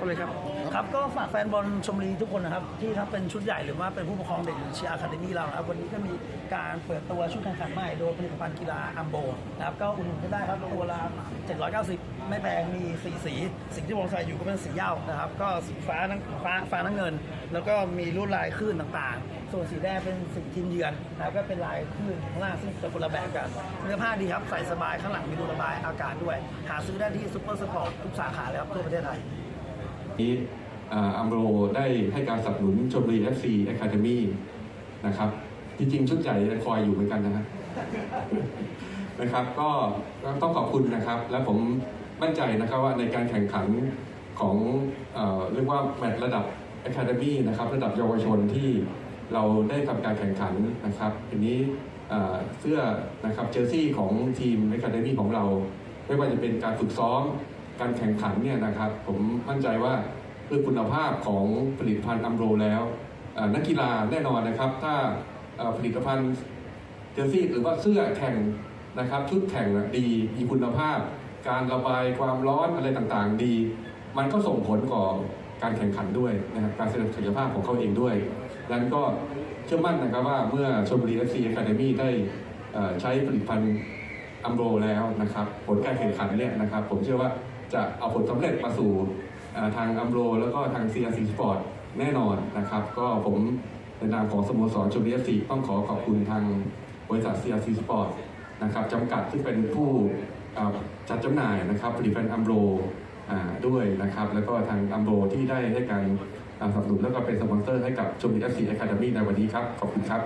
ก็เลยครับ ครับก็ฝากแฟนบอลชมรีทุกคนนะครับ ที่ทั้งเป็นชุดใหญ่หรือว่าเป็นผู้ปกครองเด็กหรือเชียร์อะคาเดมี่เรานะครับวันนี้ก็มีการเปิดตัวชุดแข่งขันใหม่โดยผลิตภัณฑ์กีฬาอัมโบนะครับก็อุ่นนกันได้ครับตัวละ790 ไม่แพงมีสีสีสิ่งที่ผมใส่อยู่ก็เป็นสีเหย้านะครับ ก็สีฟ้าน้ำฟ้าฟ้าน้ำเงิน แล้วก็มีลวดลายคลื่นต่างๆ ส่วนสีแดงเป็นสีทีมเยือนนะครับก็เป็นลายคลื่นข้างล่างซึ่งเป็นคนละแบบกันเนื้อผ้าดีครับใส่สบายข้างหลังมีรูระบายอากาศด้วย หาซื้อได้ที่ซูเปอร์สปอร์ตทุกสาขาเลยครับทั่วประเทศไทย นี้อัมโรได้ให้การสนับสนุนชมบุรี FC Academy นะครับจริงๆชุดใหญ่คอยอยู่เหมือนกันนะฮะนะครับก็ต้องขอบคุณนะครับ และผมมั่นใจนะครับว่าในการแข่งขันของเอ่อเรียกว่าแมตช์ระดับ Academy นะครับระดับเยาวชนที่เราได้ทำการแข่งขันนะครับทีนี้เอ่อเสื้อนะครับเจอร์ซี่ของทีม Academy ของเรา ไม่ว่าจะเป็นการฝึกซ้อม การแข่งขันเนี่ยนะครับ ผมมั่นใจว่าด้วยคุณภาพของผลิตภัณฑ์อัมโรแล้วนักกีฬาแน่นอนนะครับ ถ้าผลิตภัณฑ์เจอซี่หรือว่าเสื้อแข่งนะครับชุดแข่งดีมีคุณภาพ การระบายความร้อนอะไรต่างๆ ดี มันก็ส่งผลก่อการแข่งขันด้วยนะครับการแสดงศักยภาพของเขาเองด้วยดังนั้นก็เชื่อมั่นนะครับว่าเมื่อชลบุรีเอฟซีแคาเดมี่ได้ใช้ผลิตภัณฑ์อัมโรแล้วนะครับ ผลการแข่งขันเนี่ยนะครับ ผมเชื่อว่า จะเอาผลสำเร็จมาสู่ทางอัมโรแล้วก็ทาง CRC Sport แน่นอนนะครับ ก็ผมในนามของสโมสรชลบุรีเอฟซีต้องขอขอบคุณทางบริษัท CRC Sport นะครับจำกัดที่เป็นผู้จัดจำหน่ายนะครับผลิตภัณฑ์อัมโรด้วยนะครับ แล้วก็ทางอัมโรที่ได้ให้การสนับสนุนแล้วก็เป็นสปอนเซอร์ให้กับชมบุรี FC Academy ในวันนี้ครับ ขอบคุณครับ